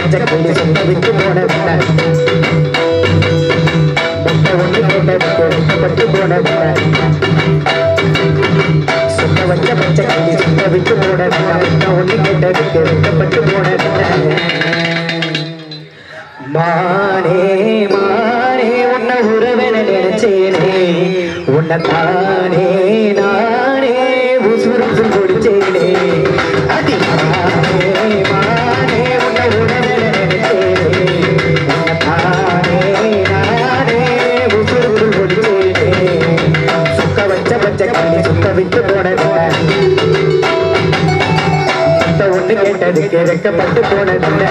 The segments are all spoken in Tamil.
பச்சை கிளி சொந்த விட்டு போனதில்லை. முட்டை ஒன்று கேட்டதுக்கு வெட்கப்பட்டு போனதில்லை. சொந்த வச்ச பச்சை கிளி சொந்த விட்டு போனதில்லை. முட்டை ஒன்று கேட்டதுக்கு வெட்கப்பட்டு போனதில்லை. மானே மானே உன்னை உறவென நினைச்சேனே. உன்னை தானே நான் கிளி சுக்க விட்டு போனதில்லை. முட்டை ஒண்ணு கேட்டதுக்கு ரெக்கப்பட்டு போனதில்லை.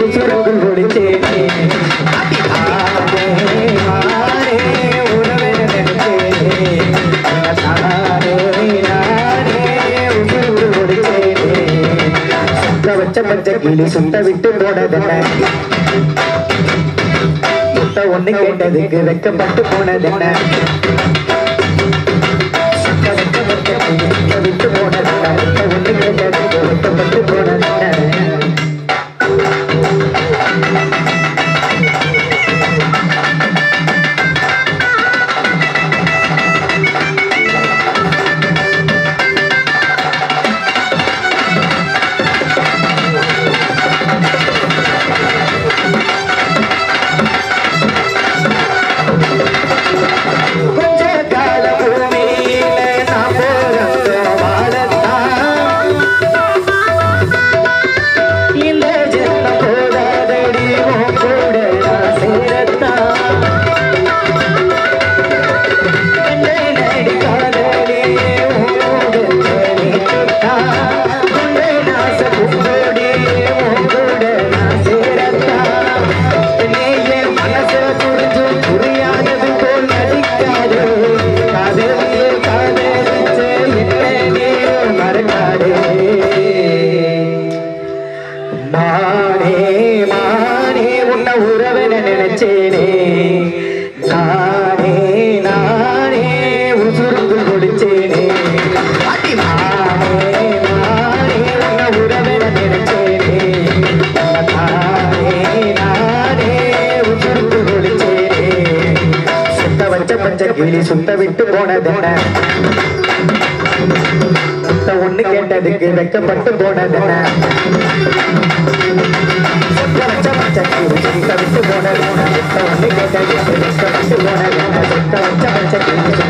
உசுருக்குள் குடிச்சேனே கிளி சுத்த விட்டு போனதென்ன முட்டை ஒண்ணு கேட்டதுக்கு வெக்கப்பட்டு போனதென்ன விட்டு போனதென்ன ஒண்ணு கேட்டதுக்கு பச்சை கிளி சுத்த விட்டு போனதென்ன சுத்த ஒண்ணு கேட்டதுக்கு வெக்கப்பட்டு போனதென்ன சுத்த வச்ச பச்சை கிளி சுத்த விட்டு போனதென்ன முட்டை ஒண்ணு கேட்டதுக்கு வெக்கப்பட்டு போனதென்ன சுத்த வச்ச பச்சை கிளி